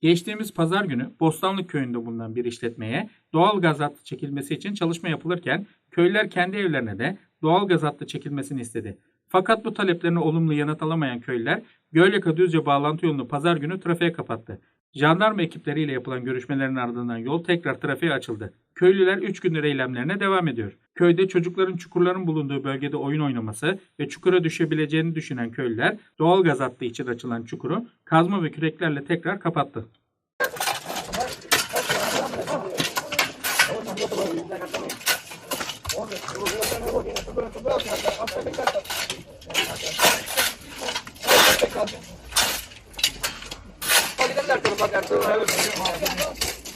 Geçtiğimiz pazar günü Bostanlı köyünde bulunan bir işletmeye doğal gaz hattı çekilmesi için çalışma yapılırken köylüler kendi evlerine de doğal gaz hattı çekilmesini istedi. Fakat bu taleplerine olumlu yanıt alamayan köylüler Gölyaka Düzce bağlantı yolunu pazar günü trafiğe kapattı. Jandarma ekipleriyle yapılan görüşmelerin ardından yol tekrar trafiğe açıldı. Köylüler 3 gündür eylemlerine devam ediyor. Köyde çocukların çukurların bulunduğu bölgede oyun oynaması ve çukura düşebileceğini düşünen köylüler doğal gaz hattı için açılan çukuru kazma ve küreklerle tekrar kapattı.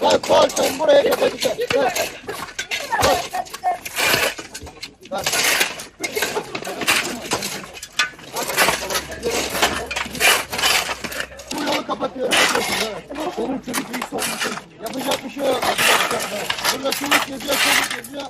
Bak koltuğum buraya. Bak. Bu yolu kapatıyorum. Benim çocuk büyük olmasın. Yapacak bir şey yok. Burada çocuk geziyor.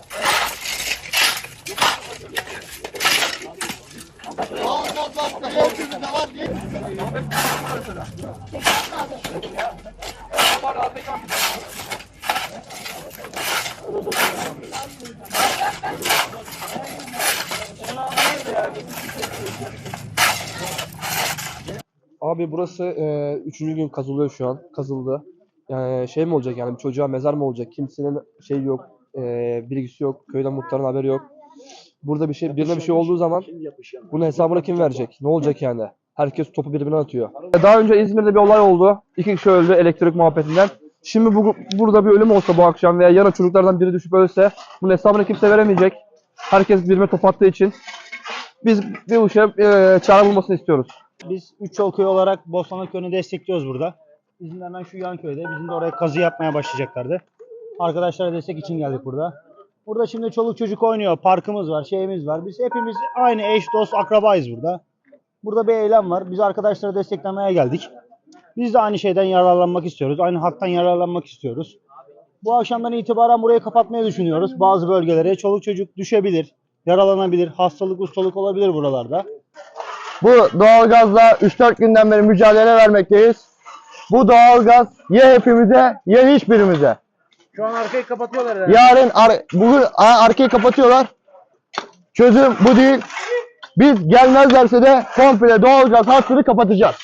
Abi burası e, üçüncü gün kazılıyor şu an. Kazıldı. Yani şey mi olacak yani bir çocuğa mezar mı olacak? Kimsenin şey yok, e, bilgisi yok. Köyden muhtarın haberi yok. Burada bir şey, birine bir şey olduğu zaman bunun hesabını kim verecek? Ne olacak yani? Herkes topu birbirine atıyor. Daha önce İzmir'de bir olay oldu. İki kişi öldü elektrik muhabbetinden. Şimdi bu, burada bir ölüm olsa bu akşam veya yarın çocuklardan biri düşüp ölse bunun hesabını kimse veremeyecek. Herkes birbirine top attığı için biz bir işe e, çare bulmasını istiyoruz. Biz Üç Yol Köyü olarak Bostanlı Köyü'nü destekliyoruz burada. Bizim hemen şu yan köyde. Bizim de oraya kazı yapmaya başlayacaklardı. Arkadaşlara destek için geldik burada. Burada şimdi çoluk çocuk oynuyor. Parkımız var, şeyimiz var. Biz hepimiz aynı eş, dost, akrabayız burada. Burada bir eylem var. Biz arkadaşlara desteklemeye geldik. Biz de aynı şeyden yararlanmak istiyoruz. Aynı haktan yararlanmak istiyoruz. Bu akşamdan itibaren burayı kapatmayı düşünüyoruz. Bazı bölgelere çoluk çocuk düşebilir, yaralanabilir, hastalık, ustalık olabilir buralarda. Bu doğalgazla 3-4 günden beri mücadele vermekteyiz. Bu doğalgaz ya hepimize ya hiçbirimize. Şu an arkayı kapatıyorlar herhalde. Yarın ar- bugün a- arkayı kapatıyorlar. Çözüm bu değil. Biz gelmezlerse de komple doğalgaz hattını kapatacağız.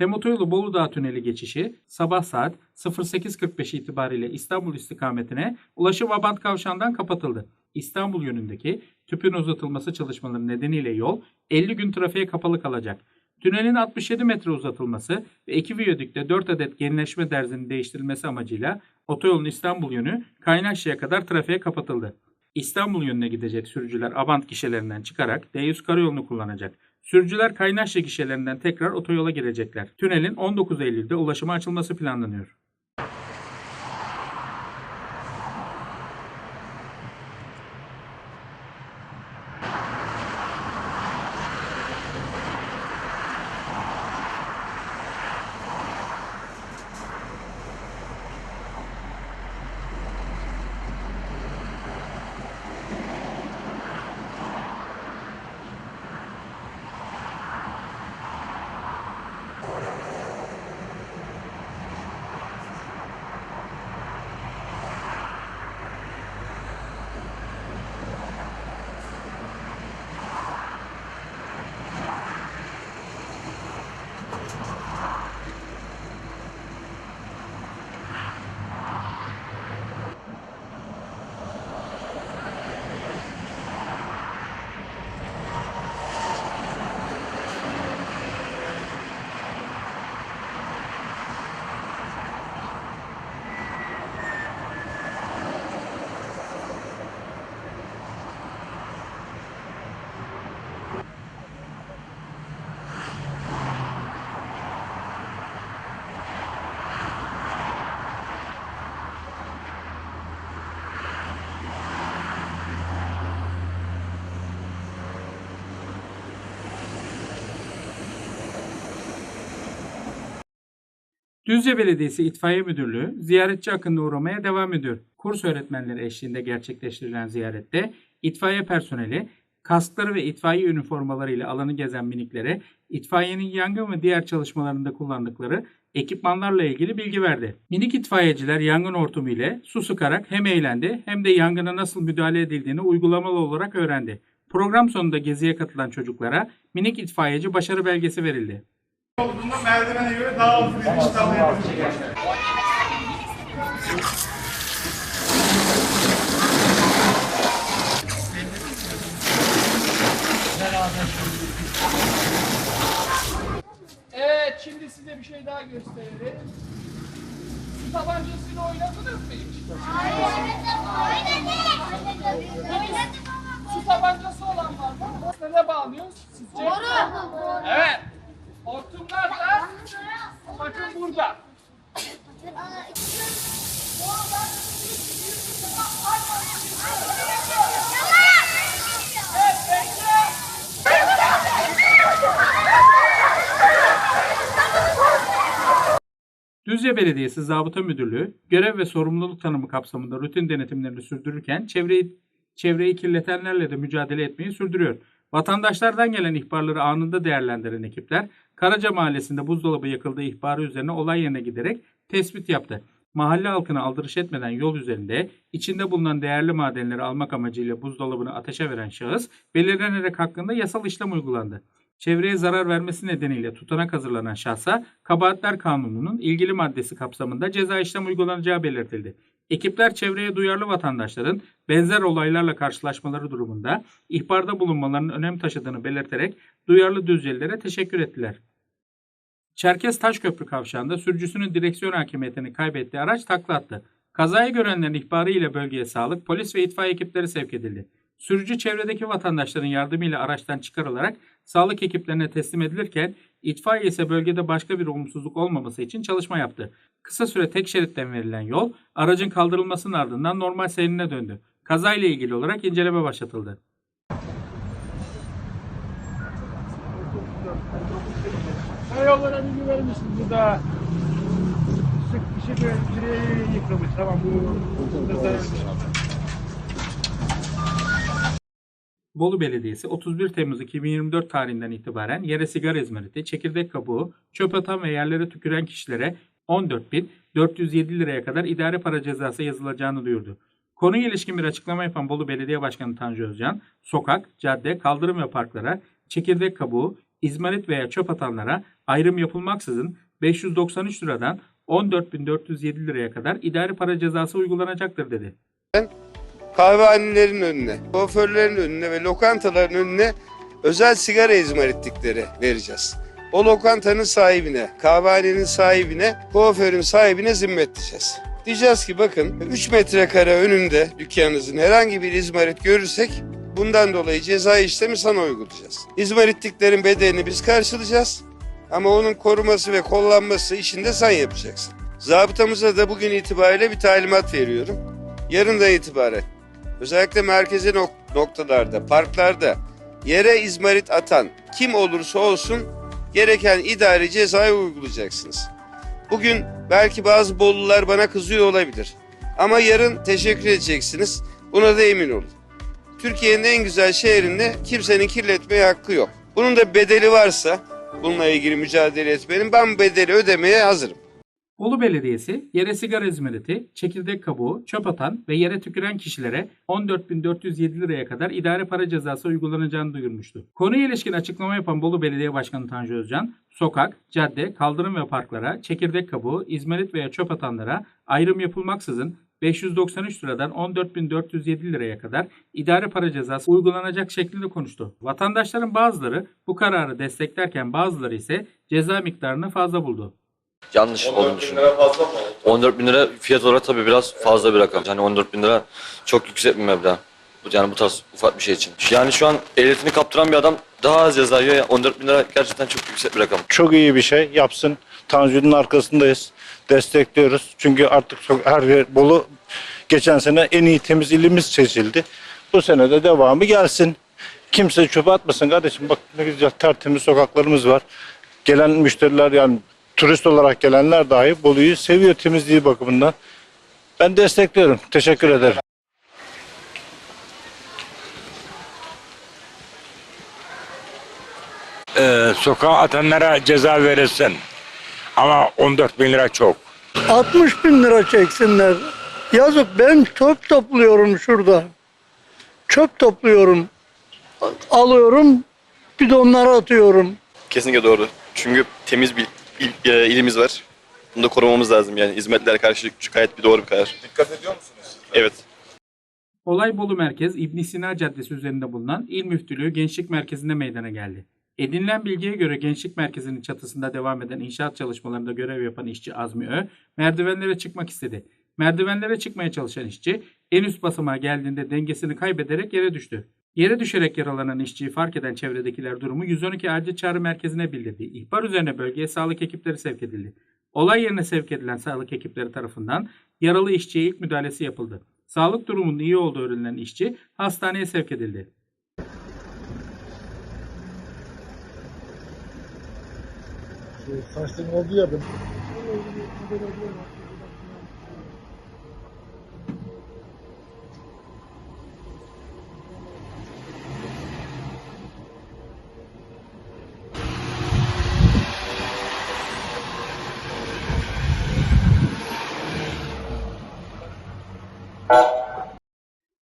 Tem Otoyolu Bolu Dağı Tüneli geçişi sabah saat 08.45 itibariyle İstanbul istikametine ulaşım Abant Kavşağı'ndan kapatıldı. İstanbul yönündeki tüpün uzatılması çalışmaları nedeniyle yol 50 gün trafiğe kapalı kalacak. Tünelin 67 metre uzatılması ve iki viyadükte 4 adet genleşme derzinin değiştirilmesi amacıyla otoyolun İstanbul yönü Kaynakçı'ya kadar trafiğe kapatıldı. İstanbul yönüne gidecek sürücüler Abant gişelerinden çıkarak D100 karayolunu kullanacak. Sürücüler Kaynaşlı gişelerinden tekrar otoyola girecekler. Tünelin 19 Eylül'de ulaşıma açılması planlanıyor. Düzce Belediyesi İtfaiye Müdürlüğü ziyaretçi akınına uğramaya devam ediyor. Kurs öğretmenleri eşliğinde gerçekleştirilen ziyarette itfaiye personeli kaskları ve itfaiye üniformalarıyla alanı gezen miniklere itfaiyenin yangın ve diğer çalışmalarında kullandıkları ekipmanlarla ilgili bilgi verdi. Minik itfaiyeciler yangın hortumu ile su sıkarak hem eğlendi hem de yangına nasıl müdahale edildiğini uygulamalı olarak öğrendi. Program sonunda geziye katılan çocuklara minik itfaiyeci başarı belgesi verildi. Merdivene göre daha az bir iş sağlayabiliriz. Evet şimdi size bir şey daha gösterelim. Su tabancasıyla oynadınız mı hiç? Su tabancası olan var mı? Ne bağlıyoruz sizce? Evet. Hortumlar da bakın burada. Düzce Belediyesi Zabıta Müdürlüğü görev ve sorumluluk tanımı kapsamında rutin denetimlerini sürdürürken çevreyi, çevreyi kirletenlerle de mücadele etmeyi sürdürüyor. Vatandaşlardan gelen ihbarları anında değerlendiren ekipler Karaca Mahallesi'nde buzdolabı yakıldığı ihbarı üzerine olay yerine giderek tespit yaptı. Mahalle halkına aldırış etmeden yol üzerinde içinde bulunan değerli madenleri almak amacıyla buzdolabını ateşe veren şahıs belirlenerek hakkında yasal işlem uygulandı. Çevreye zarar vermesi nedeniyle tutanak hazırlanan şahsa Kabahatler Kanunu'nun ilgili maddesi kapsamında ceza işlem uygulanacağı belirtildi. Ekipler çevreye duyarlı vatandaşların benzer olaylarla karşılaşmaları durumunda ihbarda bulunmalarının önem taşıdığını belirterek duyarlı düzcelilere teşekkür ettiler. Çerkez Taşköprü kavşağında sürücüsünün direksiyon hakimiyetini kaybettiği araç takla attı. Kazayı görenlerin ihbarı ile bölgeye sağlık, polis ve itfaiye ekipleri sevk edildi. Sürücü çevredeki vatandaşların yardımıyla araçtan çıkarılarak sağlık ekiplerine teslim edilirken itfaiye ise bölgede başka bir olumsuzluk olmaması için çalışma yaptı. Kısa süre tek şeritten verilen yol aracın kaldırılmasının ardından normal seyrine döndü. Kazayla ilgili olarak inceleme başlatıldı. Yollara bilgi vermişsiniz burada. Sık bir şey direği yıkılmış. Tamam bu. Bolu Belediyesi 31 Temmuz 2024 tarihinden itibaren yere sigara izmariti, çekirdek kabuğu, çöp atan ve yerlere tüküren kişilere 14.407 liraya kadar idare para cezası yazılacağını duyurdu. Konuya ilişkin bir açıklama yapan Bolu Belediye Başkanı Tanju Özcan, sokak, cadde, kaldırım ve parklara çekirdek kabuğu, izmarit veya çöp atanlara ayrım yapılmaksızın 593 liradan 14.407 liraya kadar idari para cezası uygulanacaktır dedi. kahvehanelerin önüne, kuaförlerin önüne ve lokantaların önüne özel sigara izmaritlikleri vereceğiz. O lokantanın sahibine, kahvehanenin sahibine, kuaförün sahibine zimmetleyeceğiz. Diyeceğiz ki bakın 3 metrekare önünde dükkanınızın herhangi bir izmarit görürsek bundan dolayı ceza işlemi sana uygulayacağız. İzmaritliklerin bedelini biz karşılayacağız ama onun koruması ve kollanması işini de sen yapacaksın. Zabıtamıza da bugün itibariyle bir talimat veriyorum. Yarından itibaren özellikle merkezi nok- noktalarda, parklarda yere izmarit atan kim olursa olsun gereken idari cezayı uygulayacaksınız. Bugün belki bazı Bolular bana kızıyor olabilir. Ama yarın teşekkür edeceksiniz. Buna da emin olun. Türkiye'nin en güzel şehrinde kimsenin kirletmeye hakkı yok. Bunun da bedeli varsa bununla ilgili mücadele etmenin ben bedeli ödemeye hazırım. Bolu Belediyesi yere sigara izmariti, çekirdek kabuğu, çöp atan ve yere tüküren kişilere 14.407 liraya kadar idare para cezası uygulanacağını duyurmuştu. Konuya ilişkin açıklama yapan Bolu Belediye Başkanı Tanju Özcan, sokak, cadde, kaldırım ve parklara çekirdek kabuğu, izmarit veya çöp atanlara ayrım yapılmaksızın 593 liradan 14.407 liraya kadar idare para cezası uygulanacak şeklinde konuştu. Vatandaşların bazıları bu kararı desteklerken bazıları ise ceza miktarını fazla buldu. yanlış olduğunu düşünüyorum. 14 bin lira fiyat olarak tabii biraz fazla bir rakam. Yani 14 bin lira çok yüksek bir meblağ. Bu- Yani bu tarz ufak bir şey için. Yani şu an ehliyetini kaptıran bir adam daha az ceza yiyor. ya. 14 bin lira gerçekten çok yüksek bir rakam. çok iyi bir şey yapsın. Tanju'nun arkasındayız. Destekliyoruz. Çünkü artık çok her yer Bolu geçen sene en iyi temiz ilimiz seçildi. Bu sene de devamı gelsin. Kimse çöpe atmasın kardeşim. Bak ne güzel tertemiz sokaklarımız var. Gelen müşteriler yani turist olarak gelenler dahi Bolu'yu seviyor temizliği bakımından. Ben destekliyorum. Teşekkür ederim. Ee, sokağa atanlara ceza verilsin. Ama 14 bin lira çok. 60 bin lira çeksinler. Yazık ben çöp topluyorum şurada. Çöp topluyorum. Alıyorum bidonlara atıyorum. Kesinlikle doğru. Çünkü temiz bir il- e, ilimiz var. Bunu da korumamız lazım yani. Hizmetler karşı gayet bir doğru bir karar. Dikkat ediyor musunuz? Evet. Olay Bolu Merkez İbn Sina Caddesi üzerinde bulunan İl Müftülüğü Gençlik Merkezi'nde meydana geldi. Edinilen bilgiye göre Gençlik Merkezi'nin çatısında devam eden inşaat çalışmalarında görev yapan işçi Azmi Ö, merdivenlere çıkmak istedi. Merdivenlere çıkmaya çalışan işçi en üst basamağa geldiğinde dengesini kaybederek yere düştü. Yere düşerek yaralanan işçiyi fark eden çevredekiler durumu 112 acil çağrı merkezine bildirdi. İhbar üzerine bölgeye sağlık ekipleri sevk edildi. Olay yerine sevk edilen sağlık ekipleri tarafından yaralı işçiye ilk müdahalesi yapıldı. Sağlık durumunun iyi olduğu öğrenilen işçi hastaneye sevk edildi. Saçların oldu ya ben. Müzik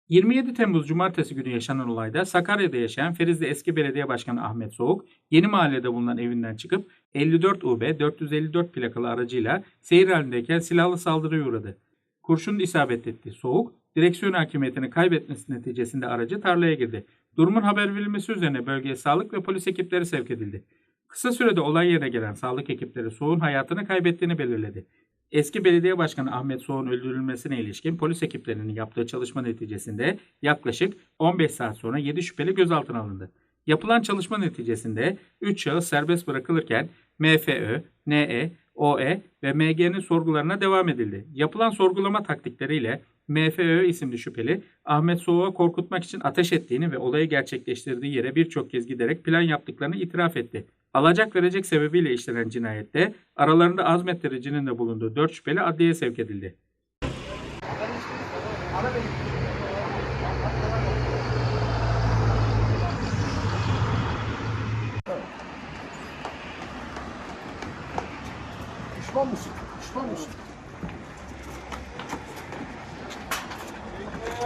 27 Temmuz Cumartesi günü yaşanan olayda Sakarya'da yaşayan Ferizli eski belediye başkanı Ahmet Soğuk, yeni mahallede bulunan evinden çıkıp 54 UB 454 plakalı aracıyla seyir halindeyken silahlı saldırıya uğradı. Kurşun isabet etti. Soğuk, direksiyon hakimiyetini kaybetmesi neticesinde aracı tarlaya girdi. Durumun haber verilmesi üzerine bölgeye sağlık ve polis ekipleri sevk edildi. Kısa sürede olay yerine gelen sağlık ekipleri Soğuk'un hayatını kaybettiğini belirledi. Eski belediye başkanı Ahmet Soğuk'un öldürülmesine ilişkin polis ekiplerinin yaptığı çalışma neticesinde yaklaşık 15 saat sonra 7 şüpheli gözaltına alındı. Yapılan çalışma neticesinde 3 şahıs serbest bırakılırken MFÖ, NE, OE ve MG'nin sorgularına devam edildi. Yapılan sorgulama taktikleriyle MFÖ isimli şüpheli Ahmet Soğuk'a korkutmak için ateş ettiğini ve olayı gerçekleştirdiği yere birçok kez giderek plan yaptıklarını itiraf etti. Alacak verecek sebebiyle işlenen cinayette aralarında azmettiricinin de bulunduğu 4 şüpheli adliyeye sevk edildi. Pişman mısın? Pişman mısın?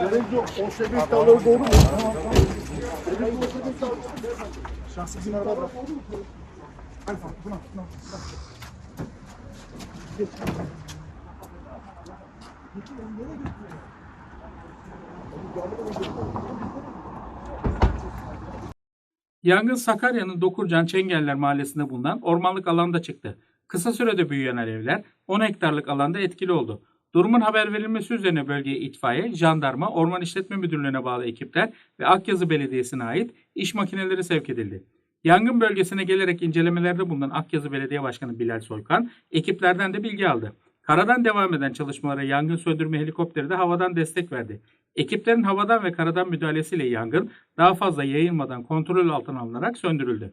Gerek yok. O sebebi doğru mu? Tamam tamam. İzin arada bırak. Hadi buna buna. Geç. Yangın Sakarya'nın Dokurcan Çengeller mahallesinde bulunan ormanlık alanda çıktı. Kısa sürede büyüyen alevler 10 hektarlık alanda etkili oldu. Durumun haber verilmesi üzerine bölgeye itfaiye, jandarma, orman işletme müdürlüğüne bağlı ekipler ve Akyazı Belediyesi'ne ait iş makineleri sevk edildi. Yangın bölgesine gelerek incelemelerde bulunan Akyazı Belediye Başkanı Bilal Soykan ekiplerden de bilgi aldı. Karadan devam eden çalışmalara yangın söndürme helikopteri de havadan destek verdi. Ekiplerin havadan ve karadan müdahalesiyle yangın daha fazla yayılmadan kontrol altına alınarak söndürüldü.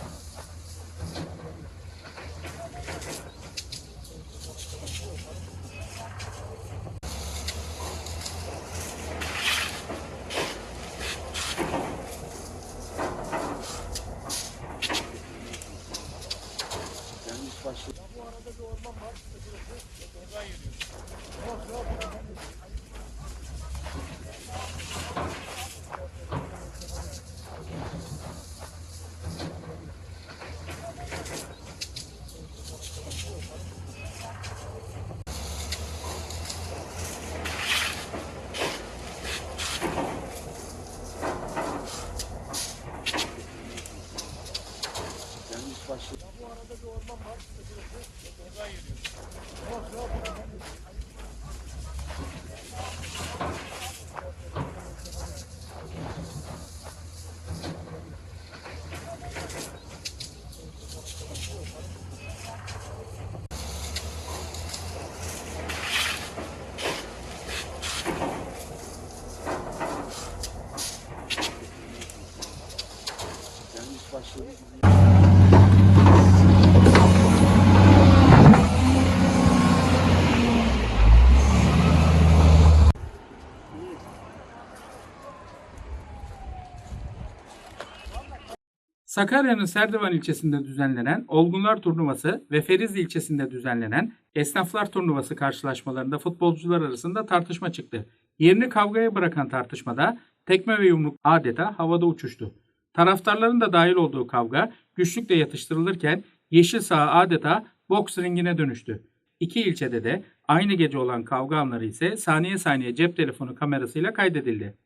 Sakarya'nın Serdivan ilçesinde düzenlenen Olgunlar Turnuvası ve Ferizli ilçesinde düzenlenen Esnaflar Turnuvası karşılaşmalarında futbolcular arasında tartışma çıktı. Yerini kavgaya bırakan tartışmada tekme ve yumruk adeta havada uçuştu. Taraftarların da dahil olduğu kavga güçlükle yatıştırılırken yeşil saha adeta boks ringine dönüştü. İki ilçede de aynı gece olan kavga anları ise saniye saniye cep telefonu kamerasıyla kaydedildi.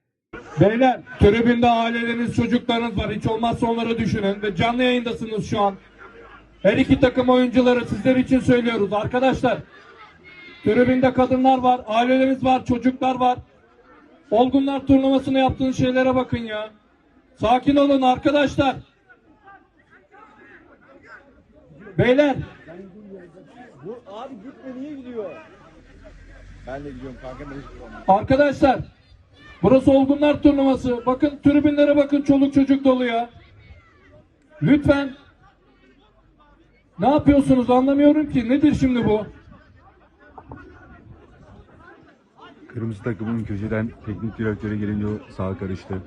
Beyler tribünde aileleriniz çocuklarınız var. Hiç olmazsa onları düşünün ve canlı yayındasınız şu an. Her iki takım oyuncuları sizler için söylüyoruz arkadaşlar. Tribünde kadınlar var, aileleriniz var, çocuklar var. Olgunlar turnuvasını yaptığınız şeylere bakın ya. Sakin olun arkadaşlar. Beyler Arkadaşlar burası olgunlar turnuvası. Bakın tribünlere bakın çoluk çocuk dolu ya. Lütfen. Ne yapıyorsunuz anlamıyorum ki. Nedir şimdi bu? Kırmızı takımın köşeden teknik direktöre gelince o sağa karıştı.